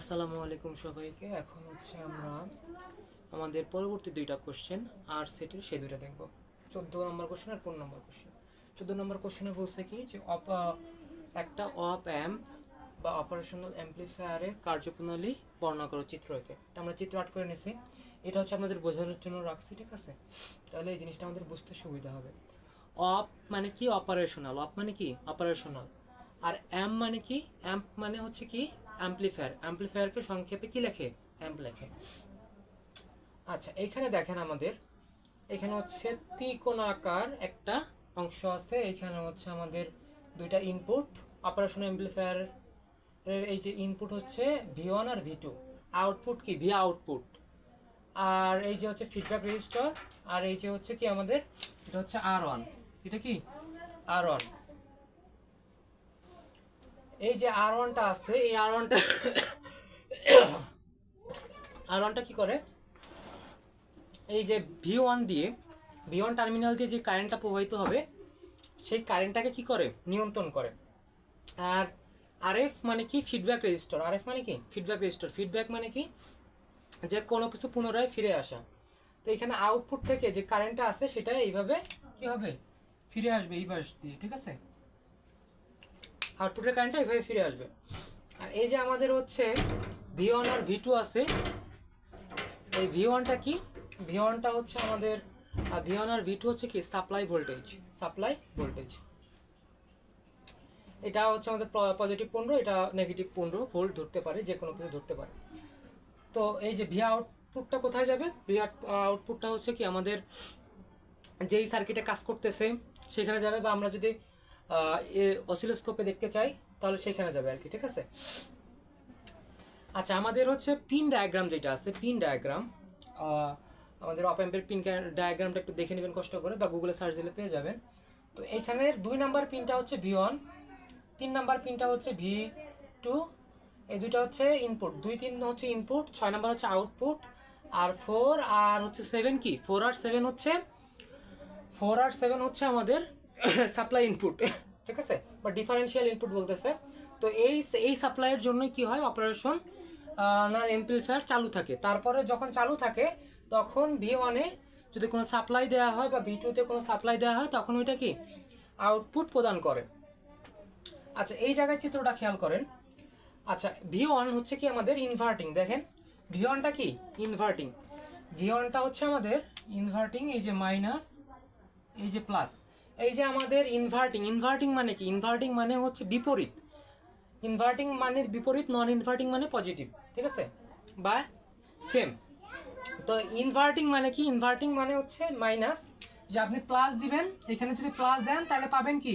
আসসালামু আলাইকুম সবাইকে। এখন হচ্ছে আমরা আমাদের পরবর্তী দুইটা কোশ্চেন আর সেটের সেই দুইটা দেখব। চোদ্দ নম্বর কোশ্চেন আর পনেরো নম্বর কোশ্চেন চোদ্দ নম্বর কোশ্চেনে বলছে কি যে অপ একটা অপ অ্যাম্প বা অপারেশনাল অ্যাম্পলিফায়ারের কার্যপ্রণালী বর্ণনা করো চিত্র এঁকে তো আমরা চিত্র আট করে নিছি। এটা হচ্ছে আমাদের বোঝানোর জন্য রাখছি, ঠিক আছে? তাহলে এই জিনিসটা আমাদের বুঝতে সুবিধা হবে। অপ মানে কি অপারেশনাল অপ মানে কি? অপারেশনাল আর অ্যাম্প মানে কি? অ্যাম্প মানে হচ্ছে কি অ্যাম্পলিফায়ার অ্যাম্পলিফায়ারকে সংক্ষেপে কি লেখে? অ্যাম্প লেখে। আচ্ছা এইখানে দেখেন আমাদের, এখানে হচ্ছে ত্রিকোণাকার একটা অংশ আছে, এখানে হচ্ছে আমাদের দুইটা ইনপুট অপারেশন অ্যাম্পলিফায়ার এর এই যে ইনপুট হচ্ছে ভি ওয়ান আর ভি টু আউটপুট কি? ভি আউটপুট আর এই যে হচ্ছে ফিডব্যাক রেজিস্টার আর এই যে হচ্ছে কি আমাদের? এটা হচ্ছে আর ওয়ান এটা কি? আর ওয়ান এই যে আর ওয়ানটা আছে এই আর ওয়ানটা আর ওয়ানটা কি করে? এই যে ভি ওয়ান দিয়ে ভি ওয়ান টার্মিনাল দিয়ে যে কারেন্টটা প্রবাহিত হবে, সেই কারেন্টটাকে কি করে? নিয়ন্ত্রণ করে। আর আরএফ মানে কি? ফিডব্যাক রেজিস্টার আরএফ মানে কি? ফিডব্যাক রেজিস্টার ফিডব্যাক মানে কি? যে কোনো কিছু পুনরায় ফিরে আসা। তো এখানে আউটপুট থেকে যে কারেন্টটা আছে সেটা এইভাবে কি হবে? ফিরে আসবে এই বাস দিয়ে, ঠিক আছে? আউটপুটের কারেন্টটা এভাবে ফিরে আসবে। আর এই যে আমাদের হচ্ছে ভি ওয়ান আর ভি টু আছে, এই ভি ওয়ানটা কি? ভি ওয়ানটা হচ্ছে আমাদের ভি ওয়ান আর ভি টু হচ্ছে কি? সাপ্লাই ভোল্টেজ সাপ্লাই ভোল্টেজ এটা হচ্ছে আমাদের পজিটিভ পনেরো, এটা নেগেটিভ পনেরো ভোল্ট ধরতে পারে, যে কোনো কিছু ধরতে পারে। তো এই যে ভি আউটপুটটা কোথায় যাবে? ভি আউটপুটটা হচ্ছে কি আমাদের যেই সার্কিটে কাজ করতেছে, সেখানে যাবে বা আমরা যদি অসিলোস্কোপে দেখতে চাই, তাহলে সেখানে যাবে আর কি, ঠিক আছে? আচ্ছা আমাদের হচ্ছে পিন ডায়াগ্রাম যেটা আছে, পিন ডায়াগ্রাম আমাদের অপ্যাম্পের পিন ডায়াগ্রামটা একটু দেখে নেবেন কষ্ট করে, বা গুগলে সার্চ দিলে পেয়ে যাবেন। তো এইখানের দুই নাম্বার পিনটা হচ্ছে ভি ওয়ান, তিন নাম্বার পিনটা হচ্ছে ভি টু, এই দুইটা হচ্ছে ইনপুট, দুই তিন হচ্ছে ইনপুট, ছয় নাম্বার হচ্ছে আউটপুট, আর ফোর আর হচ্ছে সেভেন কি? ফোর আর সেভেন হচ্ছে, ফোর আর সেভেন হচ্ছে আমাদের সাপ্লাই ইনপুট ঠিক আছে? বা ডিফারেন্সিয়াল ইনপুট বলতেছে। তো এই এই সাপ্লাইয়ের জন্যই কি হয়? অপারেশন না এমপ্লিফায়ার চালু থাকে। তারপরে যখন চালু থাকে, তখন ভি ওয়ানে যদি কোনো সাপ্লাই দেওয়া হয় বা ভি টুতে কোনো সাপ্লাই দেওয়া হয়, তখন ওইটা কি? আউটপুট প্রদান করে। আচ্ছা এই জায়গায় চিত্রটা খেয়াল করেন। আচ্ছা ভি ওয়ান হচ্ছে কি আমাদের ইনভার্টিং দেখেন। ভি ওয়ানটা কি? ইনভার্টিং ভি ওয়ানটা হচ্ছে আমাদের ইনভার্টিং এই যে মাইনাস এই যে প্লাস এই যে আমাদের ইনভার্টিং ইনভার্টিং মানে কি? ইনভার্টিং মানে হচ্ছে বিপরীত। ইনভার্টিং মানে বিপরীত নন ইনভার্টিং মানে পজিটিভ ঠিক আছে? বা সেম তো ইনভার্টিং মানে কি? ইনভার্টিং মানে হচ্ছে মাইনাস যে আপনি প্লাস দিবেন, এখানে যদি প্লাস দেন, তাহলে পাবেন কি?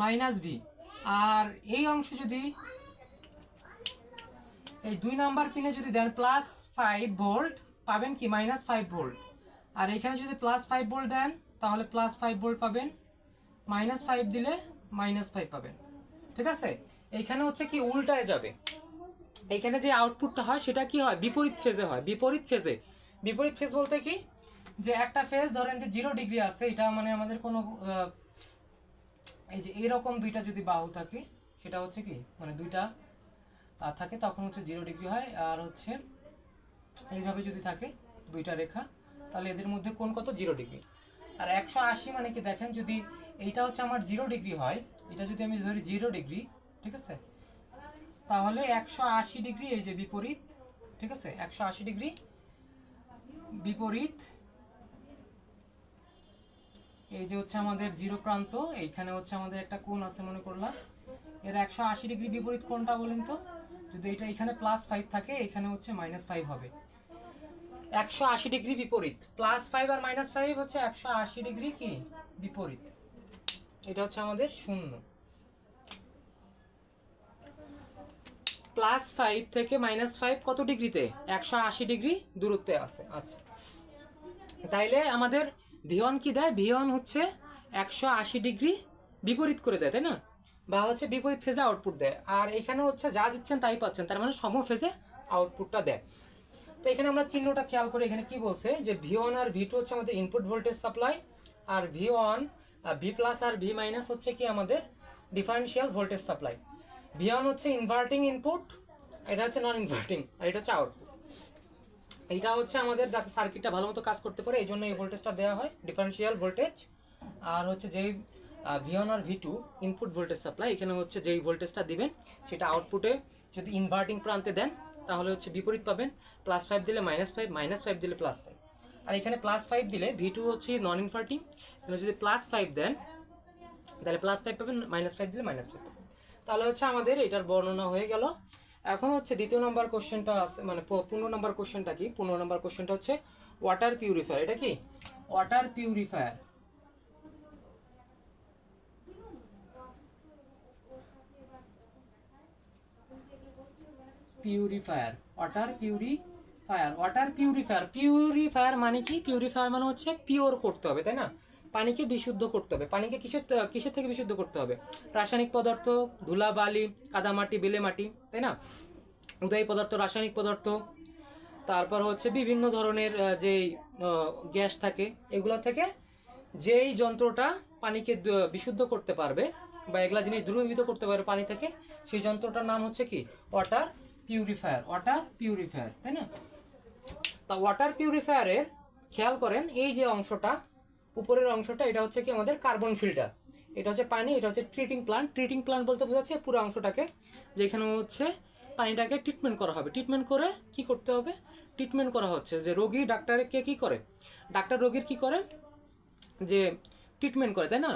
মাইনাস ভি আর এই অংশ যদি, এই দুই নাম্বার পিনে যদি দেন প্লাস ফাইভ ভোল্ট পাবেন কি? মাইনাস ফাইভ ভোল্ট আর এখানে যদি প্লাস ফাইভ ভোল্ট দেন তাহলে প্লাস ফাইভ ভোল্ট পাবেন মাইনাস ফাইভ দিলে মাইনাস ফাইভ পাবেন। ঠিক আছে? এইখানে হচ্ছে কি উল্টায় যাবে। এইখানে যে আউটপুটটা হয়, সেটা কি হয়? বিপরীত ফেজে হয়। বিপরীত ফেজে বিপরীত ফেজ বলতে কি? যে একটা ফেজ ধরেন যে জিরো ডিগ্রি আছে, এটা মানে আমাদের কোনো এই যে এরকম দুইটা যদি বাহু থাকে, সেটা হচ্ছে কি? মানে দুইটা থাকে, তখন হচ্ছে জিরো ডিগ্রি হয়। আর হচ্ছে, এইভাবে যদি থাকে দুইটা রেখা, তাহলে এদের মধ্যে কোন কত? জিরো ডিগ্রি আর একশো আশি মানে কি দেখেন যদি এইটা হচ্ছে আমার জিরো ডিগ্রি হয়, এটা যদি আমি ধরি জিরো ডিগ্রি, ঠিক আছে? তাহলে একশো আশি ডিগ্রি এই যে বিপরীত, ঠিক আছে? একশো আশি ডিগ্রি বিপরীত এই যে হচ্ছে আমাদের জিরো প্রান্ত, এইখানে হচ্ছে আমাদের একটা কোণ আছে মনে করলাম। এর একশো আশি ডিগ্রি বিপরীত কোণটা বলেন তো? যদি এটা এখানে প্লাস ফাইভ থাকে, এখানে হচ্ছে মাইনাস ফাইভ হবে। একশো আশি ডিগ্রি বিপরীত। প্লাস ফাইভ আর মাইনাস ফাইভ হচ্ছে একশো আশি ডিগ্রি কি? বিপরীত। এটা হচ্ছে আমাদের শূন্য। প্লাস ফাইভ থেকে মাইনাস ফাইভ কত ডিগ্রিতে? একশো আশি ডিগ্রি দূরত্বে আছে। আচ্ছা। তাইলে আমাদের ভিওয়ান কি দেয়? ভিওয়ান হচ্ছে একশো আশি ডিগ্রি বিপরীত করে দেয়, তাই না? বা হচ্ছে বিপরীত ফেজে আউটপুট দেয়। আর এখানে হচ্ছে যা দিচ্ছেন তাই পাচ্ছেন। তার মানে সম ফেজে আউটপুটটা দেয়। তো এখানে আমরা চিহ্নটা খেয়াল করে এখানে কি বলছে? যে ভি ওয়ান আর ভি টু হচ্ছে আমাদের ইনপুট ভোল্টেজ সাপ্লাই আর ভি ওয়ান ভি প্লাস আর ভি মাইনাস হচ্ছে কি আমাদের differential voltage supply V one হচ্ছে ইনভার্টিং ইনপুট এটা হচ্ছে নন ইনভার্টিং আর এটা হচ্ছে আউটপুট এটা হচ্ছে আমাদের যাতে সার্কিটটা ভালো মতো কাজ করতে পারে, এই জন্য এই ভোল্টেজটা দেওয়া হয় ডিফারেন্সিয়াল ভোল্টেজ আর হচ্ছে যেই ভি ওয়ান আর V two input voltage supply এখানে হচ্ছে যেই ভোল্টেজটা দিবেন, সেটা আউটপুটে যদি ইনভার্টিং প্রান্তে দেন তাহলে হচ্ছে বিপরীত পাবেন প্লাস ফাইভ দিলে মাইনাস ফাইভ মাইনাস ফাইভ দিলে প্লাস ফাইভ আর এখানে প্লাস ফাইভ দিলে ভি টু হচ্ছে নন ইনভার্টিং এখানে যদি প্লাস ফাইভ দেন, তাহলে প্লাস ফাইভ পাবেন মাইনাস ফাইভ দিলে মাইনাস ফাইভ পাবেন। তাহলে হচ্ছে আমাদের এটার বর্ণনা হয়ে গেল। এখন হচ্ছে দ্বিতীয় নম্বর কোশ্চেনটা আছে মানে পনেরো নম্বর কোশ্চেনটা কি? পনেরো নম্বর কোশ্চেনটা হচ্ছে ওয়াটার পিউরিফায়ার এটা কি? Water purifier purifier water purifier water purifier purifier মানে কি? পিউরিফায়ার মানে হচ্ছে পিওর করতে হবে, তাই না? পানিকে বিশুদ্ধ করতে হবে, পানিকে কিসের কিসের থেকে বিশুদ্ধ করতে হবে? রাসায়নিক পদার্থ ধুলা বালি কাদামাটি বেলে মাটি তাই না? উদয় পদার্থ, রাসায়নিক পদার্থ, তারপর হচ্ছে বিভিন্ন ধরনের যেই গ্যাস থাকে, এগুলো থেকে যেই যন্ত্রটা পানিকে বিশুদ্ধ করতে পারবে বা এগুলা জিনিস দ্রবীভূত করতে পারবে পানি থেকে, সেই যন্ত্রটার নাম হচ্ছে কি? ওয়াটার পিউরিফায়ার ওয়াটার পিউরিফায়ার তাই না? তা ওয়াটার পিউরিফায়ারের খেয়াল করেন, এই যে অংশটা, উপরের অংশটা, এটা হচ্ছে কি আমাদের কার্বন ফিল্টার এটা হচ্ছে পানি, এটা হচ্ছে ট্রিটিং প্লান্ট ট্রিটিং প্লান্ট বলতে বোঝাচ্ছে পুরো অংশটাকে, যেখানে হচ্ছে পানিটাকে ট্রিটমেন্ট করা হবে। ট্রিটমেন্ট করে কি করতে হবে? ট্রিটমেন্ট করা হচ্ছে যে রোগী ডাক্তারকে কি করে? ডাক্তার রোগীর কি করে? যে ট্রিটমেন্ট করে, তাই না?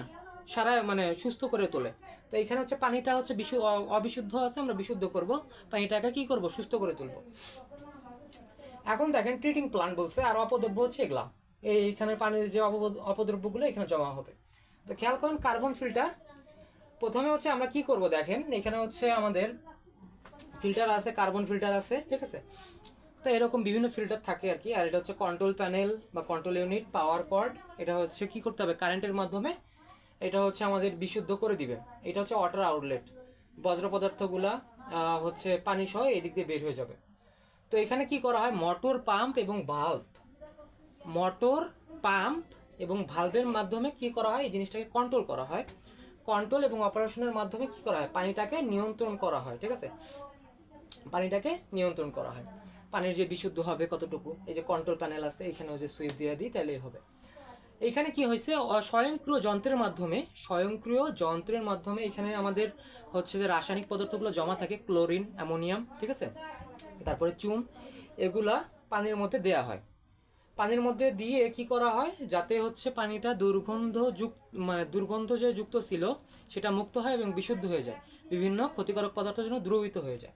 সারা মানে সুস্থ করে তোলে। তো এখানে হচ্ছে পানিটা হচ্ছে বিশু অবিশুদ্ধ আছে, আমরা বিশুদ্ধ করব। পানিটাকে কি করব? সুস্থ করে তুলবো। এখন দেখেন ট্রিটিং প্লান্ট বলছে, আর অপদ্রব্য হচ্ছে এগুলা। এই এইখানে পানির যে অপদ- অপদ্রব্যগুলো এখানে জমা হবে। তো খেয়াল করেন কার্বন ফিল্টার প্রথমে হচ্ছে আমরা কি করব দেখেন, এখানে হচ্ছে আমাদের ফিল্টার আছে কার্বন ফিল্টার আছে, ঠিক আছে? তো এরকম বিভিন্ন ফিল্টার থাকে আর কি। আর এটা হচ্ছে কন্ট্রোল প্যানেল বা কন্ট্রোল ইউনিট পাওয়ার কর্ড এটা হচ্ছে কি করতে হবে? কারেন্টের মাধ্যমে এটা হচ্ছে আমাদের বিশুদ্ধ করে দিবে। এটা হচ্ছে ওয়াটার আউটলেট বজ্র পদার্থগুলা হচ্ছে পানি সহ এদিক দিয়ে বের হয়ে যাবে। তো এখানে কি করা হয়? মোটর পাম্প এবং ভাল্ব মোটর পাম্প এবং ভাল্বের মাধ্যমে কি করা হয়? এই জিনিসটাকে কন্ট্রোল করা হয়। কন্ট্রোল এবং অপারেশনের মাধ্যমে কি করা হয়? পানিটাকে নিয়ন্ত্রণ করা হয়, ঠিক আছে? পানিটাকে নিয়ন্ত্রণ করা হয়। পানির যে বিশুদ্ধ হবে কতটুকু? এই যে কন্ট্রোল প্যানেল আছে, এখানেও যে সুইচ দিয়ে দিই তাহলেই হবে। এখানে কি হয়েছে? স্বয়ংক্রিয় যন্ত্রের মাধ্যমে, স্বয়ংক্রিয় যন্ত্রের মাধ্যমে এখানে আমাদের হচ্ছে যে রাসায়নিক পদার্থগুলো জমা থাকে, ক্লোরিন, অ্যামোনিয়াম, ঠিক আছে? তারপরে চুন, এগুলা পানির মধ্যে দেয়া হয়। পানির মধ্যে দিয়ে কি করা হয়? যাতে হচ্ছে পানিটা দুর্গন্ধ মানে দুর্গন্ধ যে যুক্ত ছিল, সেটা মুক্ত হয় এবং বিশুদ্ধ হয়ে যায়। বিভিন্ন ক্ষতিকারক পদার্থ যেন দ্রবীভূত হয়ে যায়।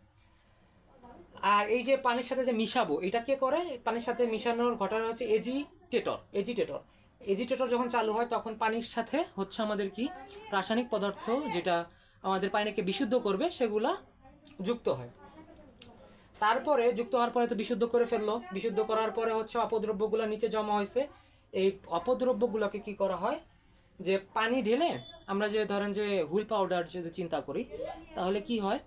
আর এই যে পানির সাথে যে মিশাবো, এটা কে করে? পানির সাথে মিশানোর ঘটনা হচ্ছে এজিটেটর এজিটেটর। এজিটেটর যখন চালু হয়, তখন পানির সাথে হচ্ছে আমাদের কি? রাসায়নিক পদার্থ যেটা আমাদের পানিকে বিশুদ্ধ করবে, সেগুলা যুক্ত হয়। তারপরে যুক্ত হওয়ার পরে তো বিশুদ্ধ করে ফেলল। বিশুদ্ধ করার পরে হচ্ছে অপদ্রব্যগুলো নিচে জমা হয়েছে। এই অপদ্রব্যগুলোকে কি করা হয়? যে পানি ঢেলে আমরা যে ধরেন যে হুইল পাউডার যদি চিন্তা করি, তাহলে কি হয়?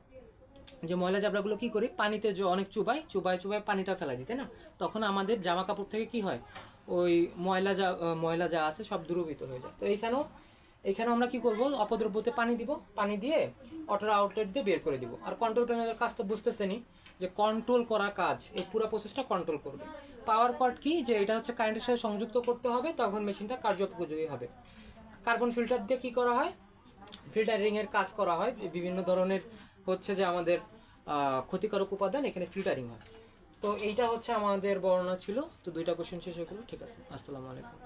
যে ময়লা জাবড়াগুলো কি করি? পানিতে যে অনেক চুবাই চুবাই চুবাই পানিটা ফেলা দিই, তাই না? তখন আমাদের জামা কাপড় থেকে কি হয়? ওই ময়লা যা ময়লা যা আছে সব দূরীভূত হয়ে যায়। তো এইখানেও এখানে আমরা কি করব? অপদ্রব্যতে পানি দিব, পানি দিয়ে অটোর আউটলেট দিয়ে বের করে দিব। আর কন্ট্রোল প্যানেলের কাজ তো বুঝতেছেনি যে কন্ট্রোল করা কাজ, এই পুরো প্রসেসটা কন্ট্রোল করবে। পাওয়ার কট কি? যে এটা হচ্ছে কারেন্টের সাথে সংযুক্ত করতে হবে, তখন মেশিনটা কার্যোপযোগী হবে। কার্বন ফিল্টার দিয়ে কি করা হয়? ফিল্টারিং এর কাজ করা হয়। বিভিন্ন ধরনের হচ্ছে যে আমাদের ক্ষতিকারক উপাদান এখানে ফিল্টারিং হয়। তো এইটা হচ্ছে আমাদের বর্ণনা ছিল। তো দুইটা কোশ্চেন শেষ হয়ে গেলো। ঠিক আছে। আসসালামু আলাইকুম।